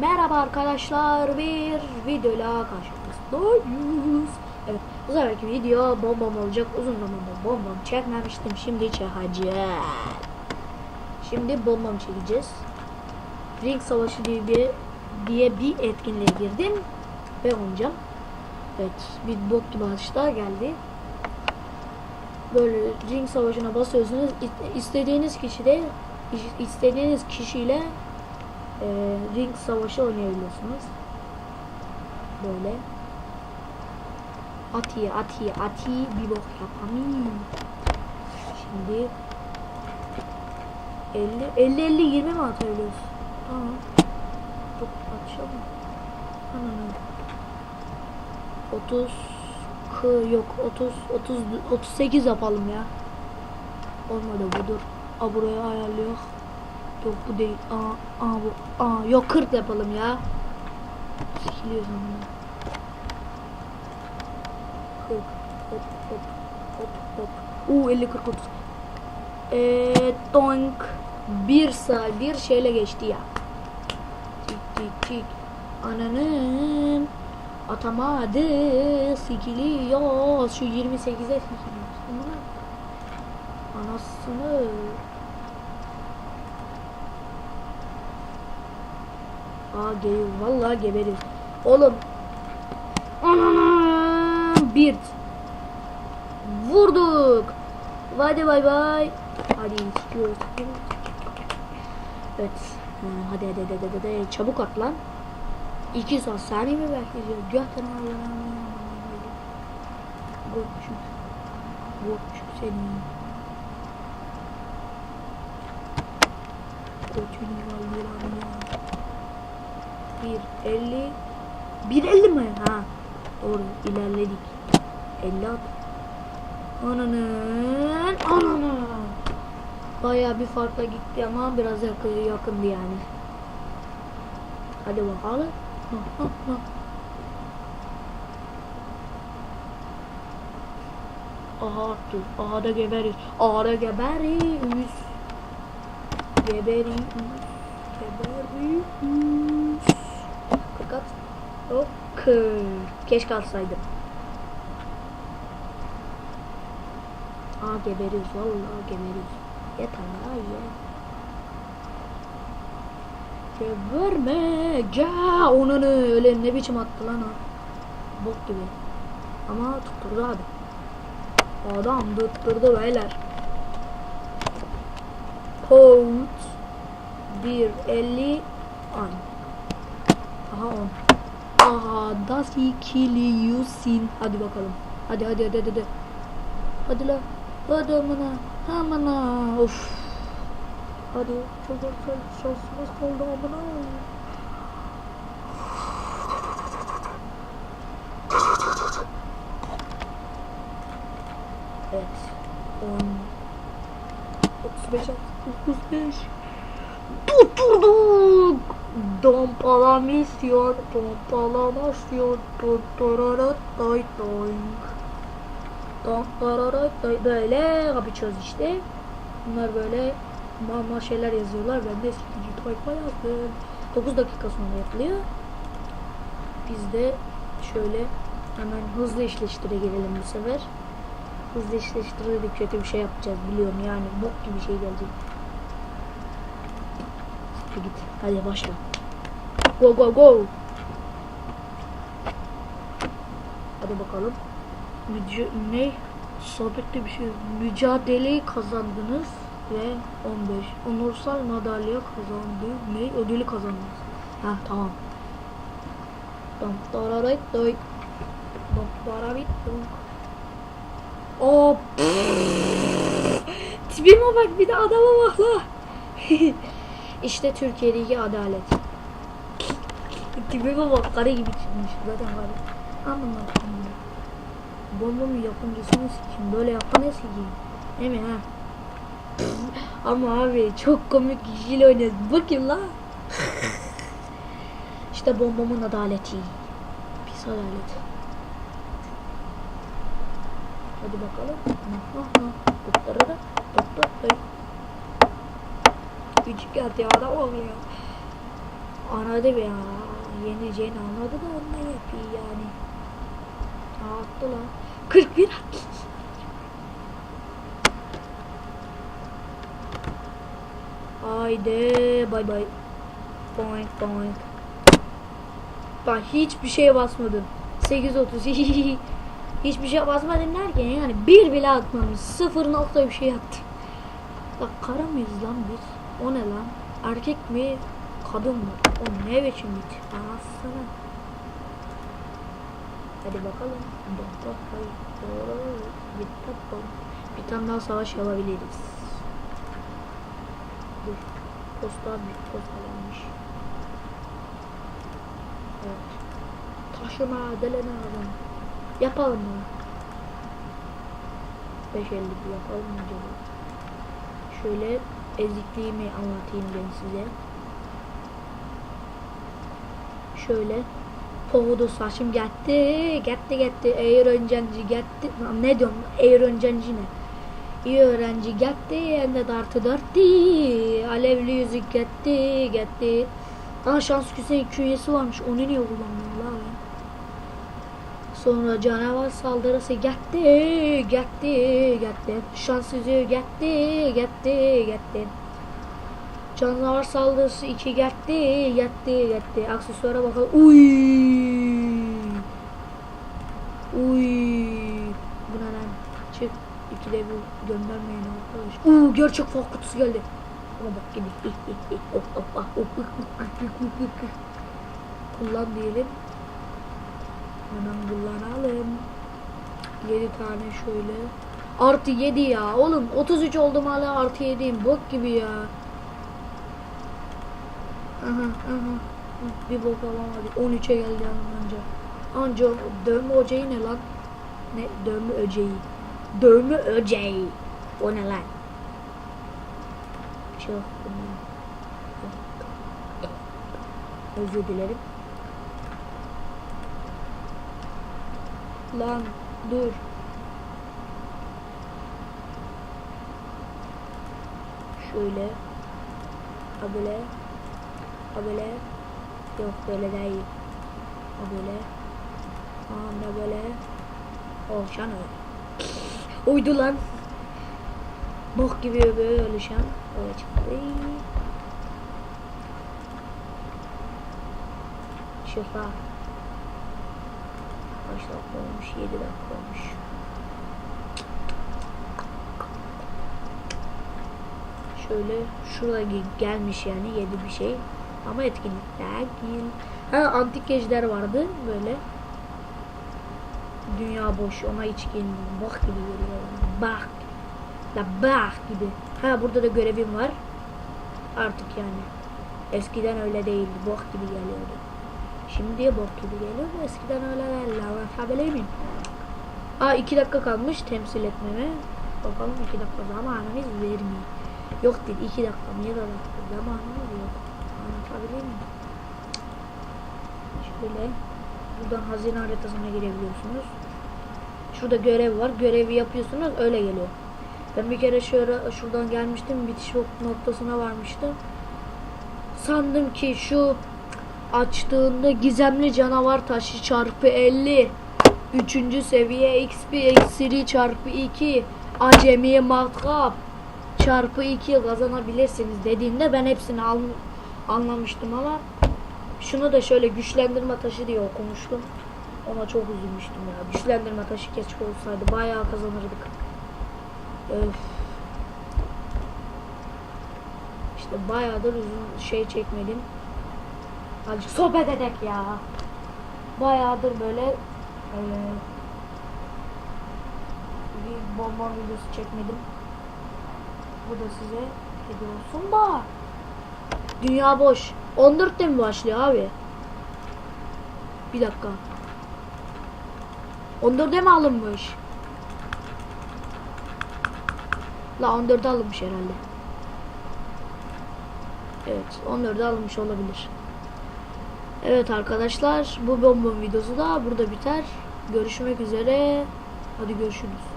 Merhaba arkadaşlar bir videoyla karşınızdayız. Evet bu seferki video bombam olacak. Uzun zamandır bombam çekmemiştim. Şimdi çekeceğim. Şimdi bombam çekeceğiz. Ring Savaşı diye bir diye bir etkinliğe girdim ve oynayacağım. Evet bir bok gibi açlar geldi. Böyle ring savaşına basıyorsunuz. İst- istediğiniz kişide istediğiniz kişiyle e, ring savaşı oynayabiliyorsunuz. Böyle. Ati ati ati bir bok yapamıyorum. Şimdi 50 50 50 20 mi atabiliyoruz? Tamam. Çok açalım. Anam. 30 k yok 30 30 38 yapalım ya. Olmadı bu dur. A buraya ayarlıyor. Yok bu değil. Aa, aa bu. Aa yok 40 yapalım ya. Sikiliyor sonra. 40 hop hop hop hop. Uuu 50 40 30. Eee donk. Bir saat bir şeyle geçti ya. Tik tik tik. Ananın atamadı sikiliyor. Şu 28'e sikiliyor. Amına. Anasını. Aa geliyor. Vallahi geberiz. Oğlum. Ananın. Bir. Vurduk. Hadi bay bay. Hadi sikiyoruz. Evet. Ha, hadi hadi hadi hadi, hadi. Çabuk at lan. İki saat saniye mi bekleyeceğiz? Götür Allah'ım. Gorçuk. Gorçuk seni. Gorçuk Allah'ım ya. Bir elli. Bir elli mi? Ha. Doğru ilerledik. Elli at. Ananın. Ananın. Bayağı bir farkla gitti ama biraz yakın, yakındı yani. Hadi bakalım. Ha, ha, ha. Aha attı. Aha da geberiz. Aha da geberiz. Geberiz. Geberiz. Fakat o kır. Keşke alsaydım. Aa geberiz. Vallahi geberiz. Yeter ya ye. Geberme. Ya onun öyle ne biçim attı lan o. Bok gibi. Ama tutturdu abi. Adam tutturdu beyler. Code 150 an. Aha 10. Aha da sikiliyorsun. Hadi bakalım. Hadi hadi hadi hadi. Hadi la. Hadi amına. Amına. Of. Hadi. Çok şansımız kaldı amına. Evet. 10 35 35 Tutturduk. Tutturarat day day. Dompalarat day Böyle kapışıyoruz işte. Bunlar böyle normal şeyler yazıyorlar. Ben de eskici tayfa yazdım. 9 dakika sonra yapılıyor. Biz de şöyle hemen hızlı işleştire gelelim bu sefer. Hızlı işleştire de kötü bir şey yapacağız biliyorum yani bok gibi şey gelecek. Git hadi başla. Go go go. Hadi bakalım. Müce ne? Sohbette bir şey. Mücadeleyi kazandınız ve 15. Onursal madalya kazandı. Ne? Ödülü kazandınız. Ha tamam. Dam dararayt doy. Dam darabit dam. O Tipime bak bir de adama bak la. işte Türkiye'deki adalet. Tipime bak kare gibi çıkmış zaten kare. Aman Allah'ım. Bombanın yapımcısını sikeyim. Böyle yapanı sikeyim. Değil mi ha? Ama abi çok komik kişiyle oynuyoruz. Bakayım la. işte bombamın adaleti. Pis adalet. Hadi bakalım. Tutları da. Tuttu. Küçük yat ya da oluyor. Anladı ya. Yeneceğini anladı da ondan yapıyor yani. Aa, attı lan. 41 attı. Haydi bay bay. Boink boink. Bak hiçbir şeye basmadım. 8.30 Hiçbir şey basmadım derken yani bir bile atmamış. Sıfır nokta bir şey attı. Bak kara mıyız lan biz? O ne lan? Erkek mi? Kadın mı? O ne biçim bit? Anasını. Hadi bakalım. Bak bakalım. Bir tane- Bir tane daha savaş yapabiliriz. Dur. Posta bir posta gelmiş. Evet. Taşıma delene adam. Yapalım mı? 550 bir yapalım mı acaba? Şöyle ezikliğimi anlatayım ben size. Şöyle Povudu saçım gitti, gitti gitti, eğer öğrenci gitti, ne diyorum, eğer öğrenci ne? İyi öğrenci gitti, hem de dartı dörttü, alevli yüzük gitti, gitti. Aa şans Hüseyin künyesi varmış, onu niye kullanmıyor lan? Sonra canavar saldırısı gitti, gitti, gitti. Şans yüzüğü gitti, gitti, gitti. Canavar saldırısı 2 gitti, gitti, gitti. Aksesuara bakalım. Uy. Uy. Bu ne lan? Çık. İkide bir göndermeyin arkadaş. Uuu gerçek fok kutusu geldi. Ama bak gibi. Kullan diyelim. Hemen kullanalım. 7 tane şöyle. Artı 7 ya. Oğlum 33 oldum hala artı 7'yim. Bok gibi ya. Aha aha. Bir bok alamadık. 13'e geldi anca. Anca dövme öceği ne lan? Ne? Dövme öceği. Dövme öceği. O ne lan? Çok Özür dilerim. Lan dur. Şöyle. Ha böyle. Yok böyle değil. Böyle. Ha da böyle. Oh şan öyle. Uydu lan. Bok gibi böyle şan. Öyle çıktı. Şifa. Kaç dakika olmuş? 7 dakika olmuş. Şöyle şurada ge- gelmiş yani yedi bir şey. Ama etkinlikler değil. Ha antik ejder vardı böyle. Dünya boş ona hiç girmiyorum. Bak gibi geliyor. Bak. La bak gibi. Ha burada da görevim var. Artık yani. Eskiden öyle değildi. Bok gibi geliyordu. Şimdi bok gibi geliyor da eskiden öyle değil. Anlatabilir miyim? Aa iki dakika kalmış temsil etmeme. Bakalım iki dakika zamanımız vermiyor. Yok dedi iki dakika niye dakika zamanımız yok. Anlatabilir miyim? Şöyle buradan hazine haritasına girebiliyorsunuz. Şurada görev var. Görevi yapıyorsunuz öyle geliyor. Ben bir kere şöyle şuradan gelmiştim. Bitiş noktasına varmıştım. Sandım ki şu açtığında gizemli canavar taşı çarpı 50 Üçüncü seviye XP eksiri çarpı 2 Acemi matkap çarpı 2 kazanabilirsiniz dediğinde ben hepsini al, anlamıştım ama şunu da şöyle güçlendirme taşı diye okumuştum. Ona çok üzülmüştüm ya. Güçlendirme taşı keşke olsaydı bayağı kazanırdık. Öf. İşte bayağıdır uzun şey çekmedim. Azıcık sohbet edek ya. Bayağıdır böyle eee, bir bomba videosu çekmedim. Bu da size hediye olsun da. Dünya boş. 14'te mi başlıyor abi? Bir dakika. 14'e mi alınmış? La 14'e alınmış herhalde. Evet 14'e alınmış olabilir. Evet arkadaşlar bu bonbon videosu da burada biter. Görüşmek üzere. Hadi görüşürüz.